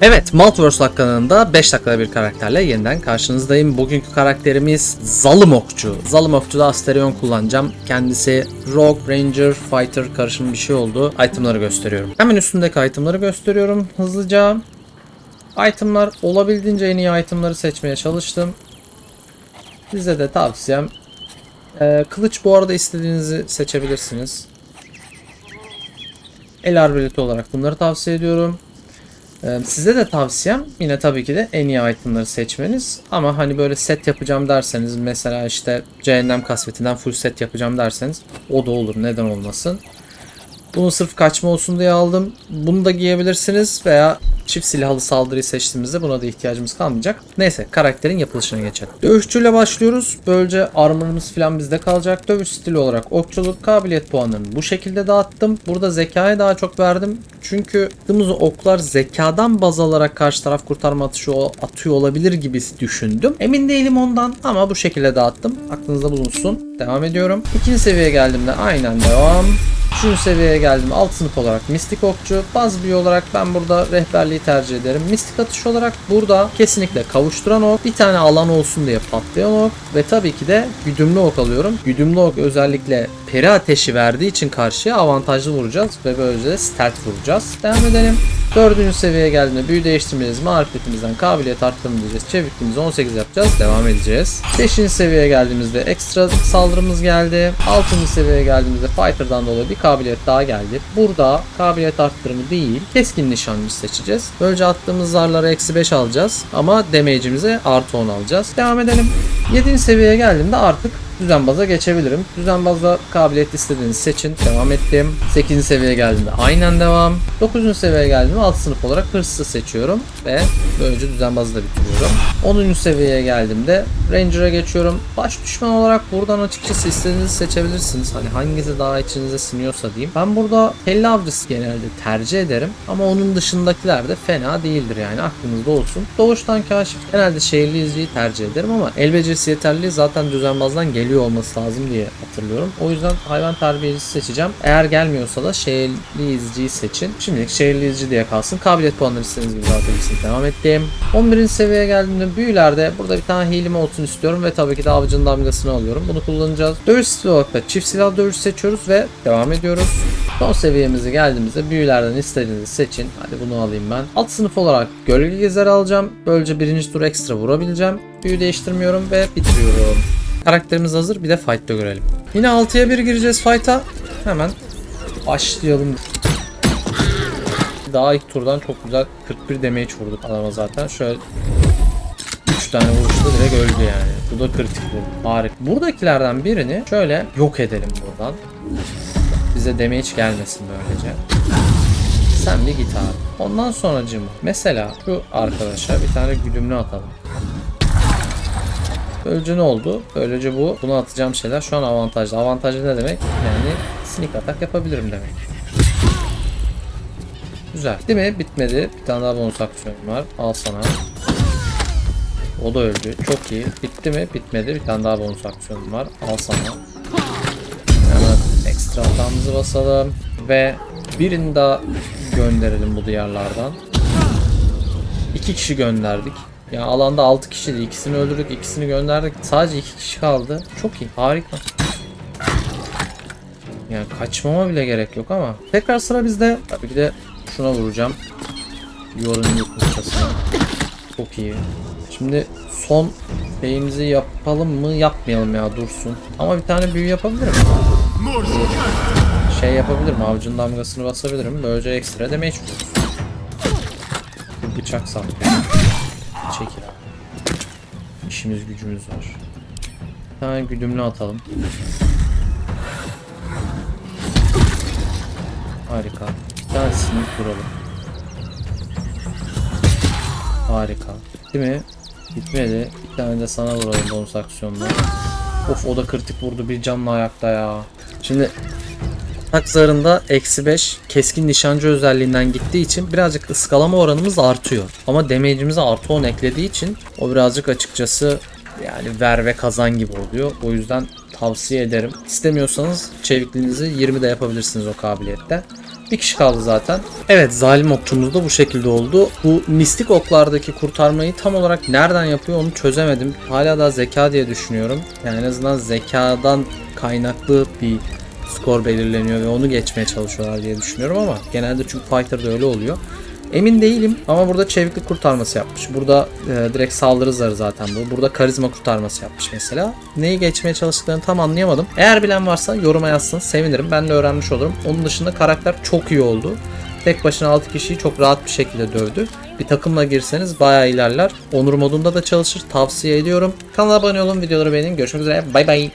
Evet, Multiverse kanalında 5 dakikada bir karakterle yeniden karşınızdayım. Bugünkü karakterimiz Zalım Okçu. Zalım Okçu'da Asterion kullanacağım. Kendisi Rogue, Ranger, Fighter karışım bir şey oldu. Itemları gösteriyorum. Hemen üstündeki itemları gösteriyorum hızlıca. Itemlar olabildiğince en iyi itemları seçmeye çalıştım. Size de tavsiyem ee, kılıç bu arada istediğinizi seçebilirsiniz. El arbaleti olarak bunları tavsiye ediyorum. Ee, Size de tavsiyem yine tabii ki de en iyi itemları seçmeniz. Ama hani böyle set yapacağım derseniz mesela işte cehennem kasvetinden full set yapacağım derseniz o da olur neden olmasın. Bunu sırf kaçma olsun diye aldım. Bunu da giyebilirsiniz veya çift silahlı saldırıyı seçtiğimizde buna da ihtiyacımız kalmayacak. Neyse karakterin yapılışına geçelim. Dövüşçüyle başlıyoruz. Böylece armorımız falan bizde kalacak. Dövüş stili olarak okçuluk kabiliyet puanlarını bu şekilde dağıttım. Burada zekaya daha çok verdim. Çünkü attığımız oklar zekadan baz alarak karşı taraf kurtarma atışı atıyor olabilir gibi düşündüm. Emin değilim ondan ama bu şekilde dağıttım. Aklınızda bulunsun. Devam ediyorum. İkinci seviyeye geldiğimde aynen devam. Üçüncü seviyeye geldim. Alt sınıf olarak mistik okçu. Baz olarak ben burada rehberliği tercih ederim. Mistik atış olarak burada kesinlikle kavuşturan ok. Bir tane alan olsun diye patlayan ok. Ve tabii ki de güdümlü ok alıyorum. Güdümlü ok özellikle peri ateşi verdiği için karşıya avantajlı vuracağız. Ve böylece stealth vuracağız. Devam edelim. Dördüncü seviyeye geldiğinde büyü değiştirmeyeceğiz. Marifetimizden kabiliyet arttırmayacağız. Çevikliğimizi 18 yapacağız. Devam edeceğiz. Beşinci seviyeye geldiğimizde ekstra saldırımız geldi. Altıncı seviyeye geldiğimizde fighter'dan dolayı bir kabiliyet daha geldi. Burada kabiliyet arttırımı değil, keskin nişancı seçeceğiz. Böylece attığımız zarlara eksi 5 alacağız. Ama damage'imize artı 10 alacağız. Devam edelim. 7. seviyeye geldiğimde artık düzenbaza geçebilirim. Düzenbazda kabiliyet istediğinizi seçin. Devam ettim. 8. seviyeye geldiğimde aynen devam. 9. seviyeye geldiğimde alt sınıf olarak hırsızı seçiyorum ve böylece düzenbazı da bitiriyorum. 10. seviyeye geldiğimde Ranger'a geçiyorum. Baş düşman olarak buradan açıkçası istediğinizi seçebilirsiniz. Hani hangisi daha içinize siniyorsa diyeyim. Ben burada kelle avcısı genelde tercih ederim ama onun dışındakiler de fena değildir yani aklınızda olsun. Doğuştan kaşif genelde şehirli izciyi tercih ederim ama el becerisi yeterli zaten düzenbazdan geliyor olması lazım diye hatırlıyorum. O yüzden hayvan terbiyecisi seçeceğim. Eğer gelmiyorsa da şehirli izciyi seçin. Şimdilik şehirli izci diye kalsın. Kabiliyet puanları istediğiniz gibi dağıtabilirsiniz. Devam ettim. 11. seviyeye geldiğimde büyülerde burada bir tane healim olsun istiyorum ve tabii ki de avcının damgasını alıyorum. Bunu kullanacağız. Dövüş stili olarak da çift silah dövüş seçiyoruz ve devam ediyoruz. Son seviyemize geldiğimizde büyülerden istediğinizi seçin. Hadi bunu alayım ben. Alt sınıf olarak gölge gezer alacağım. Böylece birinci tur ekstra vurabileceğim. Büyü değiştirmiyorum ve bitiriyorum. Karakterimiz hazır. Bir de fight'ta görelim. Yine 6'ya 1 gireceğiz fight'a. Hemen başlayalım. Daha ilk turdan çok güzel 41 damage vurduk adama zaten. Şöyle 3 tane vuruşta direkt öldü yani. Bu da kritik vurdu. Harika. Buradakilerden birini şöyle yok edelim buradan. Bize damage gelmesin böylece. Sen bir git abi. Ondan sonracığım mesela şu arkadaşa bir tane güdümlü atalım. Böylece ne oldu? Böylece bu buna atacağım şeyler şu an avantajlı. Avantajlı ne demek? Yani sneak atak yapabilirim demek. Güzel. Bitti mi? Bitmedi. Bir tane daha bonus aksiyonum var. Al sana. O da öldü. Çok iyi. Bitti mi? Bitmedi. Bir tane daha bonus aksiyonum var. Al sana. Hemen ekstra hatamızı basalım. Ve birini daha gönderelim bu diyarlardan. İki kişi gönderdik. Ya alanda 6 kişiydi. İkisini öldürdük, ikisini gönderdik. Sadece 2 kişi kaldı. Çok iyi. Harika. Yani kaçmama bile gerek yok ama. Tekrar sıra bizde. Tabii ki de şuna vuracağım. Yorun yumurtasına. Çok iyi. Şimdi son şeyimizi yapalım mı? Yapmayalım ya dursun. Ama bir tane büyü yapabilirim. Şey yapabilirim. Avcının damgasını basabilirim. Böylece ekstra damage vururuz. Bir bıçak sandım. Çekil. İşimiz gücümüz var. Tane güdümlü atalım. Harika. Bir tane sınıf vuralım. Harika. Bitti mi? Bitmedi. Bir tane de sana vuralım bonus aksiyonla. Of o da kritik vurdu bir canlı ayakta ya. Şimdi atak zarında eksi 5 keskin nişancı özelliğinden gittiği için birazcık ıskalama oranımız artıyor. Ama damage'imize artı 10 eklediği için o birazcık açıkçası yani ver ve kazan gibi oluyor. O yüzden tavsiye ederim. İstemiyorsanız çevikliğinizi 20 de yapabilirsiniz o kabiliyette. Bir kişi kaldı zaten. Evet zalim okçumuz da bu şekilde oldu. Bu mistik oklardaki kurtarmayı tam olarak nereden yapıyor onu çözemedim. Hala da zeka diye düşünüyorum. Yani en azından zekadan kaynaklı bir skor belirleniyor ve onu geçmeye çalışıyorlar diye düşünüyorum ama genelde çünkü fighter'da öyle oluyor. Emin değilim ama burada çeviklik kurtarması yapmış. Burada e, direkt saldırı zarı zaten bu. Burada karizma kurtarması yapmış mesela. Neyi geçmeye çalıştıklarını tam anlayamadım. Eğer bilen varsa yoruma yazsın sevinirim. Ben de öğrenmiş olurum. Onun dışında karakter çok iyi oldu. Tek başına 6 kişiyi çok rahat bir şekilde dövdü. Bir takımla girseniz bayağı ilerler. Onur modunda da çalışır. Tavsiye ediyorum. Kanala abone olun, videoları beğenin. Görüşmek üzere. Bay bay.